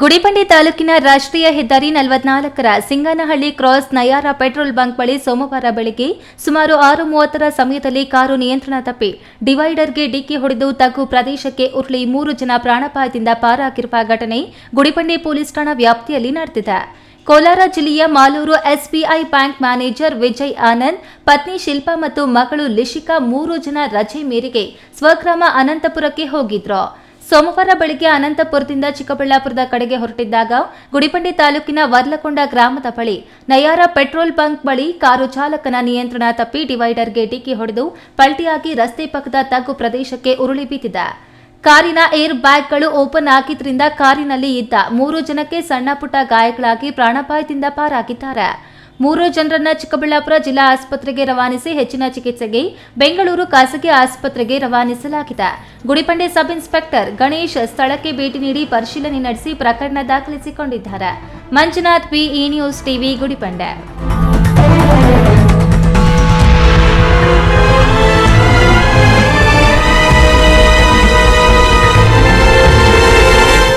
ಗುಡಿಬಂಡೆ ತಾಲೂಕಿನ ರಾಷ್ಟ್ರೀಯ ಹೆದ್ದಾರಿ ನಲವತ್ನಾಲ್ಕರ Singanahalli cross Nayara petrol bunk ಬಳಿ ಸೋಮವಾರ ಬೆಳಗ್ಗೆ ಸುಮಾರು ಆರು ಮೂವತ್ತರ ಸಮಯದಲ್ಲಿ ಕಾರು ನಿಯಂತ್ರಣ ತಪ್ಪಿ ಡಿವೈಡರ್ಗೆ ಡಿಕ್ಕಿ ಹೊಡೆದು ತಗ್ಗು ಪ್ರದೇಶಕ್ಕೆ ಉರುಳಿ ಮೂರು ಜನ ಪ್ರಾಣಪಾಯದಿಂದ ಪಾರಾಗಿರುವ ಘಟನೆ ಗುಡಿಬಂಡೆ ಪೊಲೀಸ್ ಠಾಣಾ ವ್ಯಾಪ್ತಿಯಲ್ಲಿ ನಡೆದಿದೆ. ಕೋಲಾರ ಜಿಲ್ಲೆಯ Malur SBI bank manager Vijay Anand, ಪತ್ನಿ ಶಿಲ್ಪಾ ಮತ್ತು ಮಗಳು ಲಿಶಿಕಾ ಮೂರು ಜನ ರಜೆ ಮೇರೆಗೆ ಸ್ವಗ್ರಾಮ ಅನಂತಪುರಕ್ಕೆ ಹೋಗಿದ್ರು. ಸೋಮವಾರ ಬೆಳಗ್ಗೆ ಅನಂತಪುರದಿಂದ ಚಿಕ್ಕಬಳ್ಳಾಪುರದ ಕಡೆಗೆ ಹೊರಟಿದ್ದಾಗ ಗುಡಿಪಂಡಿ ತಾಲೂಕಿನ ವರ್ಲಕೊಂಡ ಗ್ರಾಮದ ಬಳಿ ನಯಾರ ಪೆಟ್ರೋಲ್ ಬಂಕ್ ಬಳಿ ಕಾರು ಚಾಲಕನ ನಿಯಂತ್ರಣ ತಪ್ಪಿ ಡಿವೈಡರ್ಗೆ ಡಿಕ್ಕಿ ಹೊಡೆದು ಪಲ್ಟಿಯಾಗಿ ರಸ್ತೆ ಪಕ್ಕದ ತಗ್ಗು ಪ್ರದೇಶಕ್ಕೆ ಉರುಳಿ ಬಿದ್ದಿದೆ ಕಾರಿನ ಏರ್ ಬ್ಯಾಗ್ಗಳು ಓಪನ್ ಆಗಿದ್ದರಿಂದ ಕಾರಿನಲ್ಲಿ ಇದ್ದ ಮೂರು ಜನಕ್ಕೆ ಸಣ್ಣ ಪುಟ್ಟ ಗಾಯಗಳಾಗಿ ಪ್ರಾಣಾಪಾಯದಿಂದ ಪಾರಾಗಿದ್ದಾರೆ. ಮೂರು ಜನರನ್ನ ಚಿಕ್ಕಬಳ್ಳಾಪುರ ಜಿಲ್ಲಾ ಆಸ್ಪತ್ರೆಗೆ ರವಾನಿಸಿ ಹೆಚ್ಚಿನ ಚಿಕಿತ್ಸೆಗೆ ಬೆಂಗಳೂರು ಖಾಸಗಿ ಆಸ್ಪತ್ರೆಗೆ ರವಾನಿಸಲಾಗಿದೆ. ಗುಡಿಪಂಡೆ ಸಬ್ ಇನ್ಸ್ಪೆಕ್ಟರ್ ಗಣೇಶ್ ಸ್ಥಳಕ್ಕೆ ಭೇಟಿ ನೀಡಿ ಪರಿಶೀಲನೆ ನಡೆಸಿ ಪ್ರಕರಣ ದಾಖಲಿಸಿಕೊಂಡಿದ್ದಾರೆ. Manjunath P E news TV, Gudibande.